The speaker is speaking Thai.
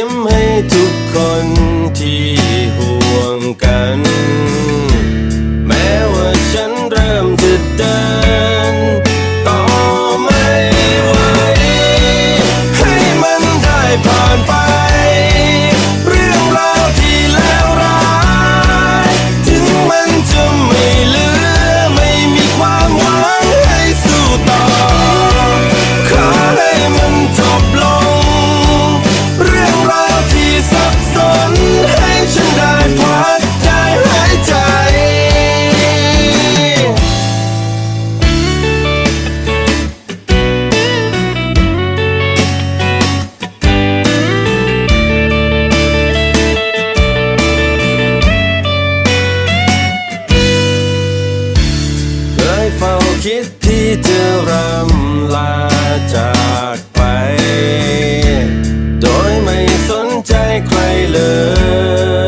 ยิ้มให้ทุกคนที่ห่วงกัน คิดที่จะรำลาจากไป โดยไม่สนใจใครเลย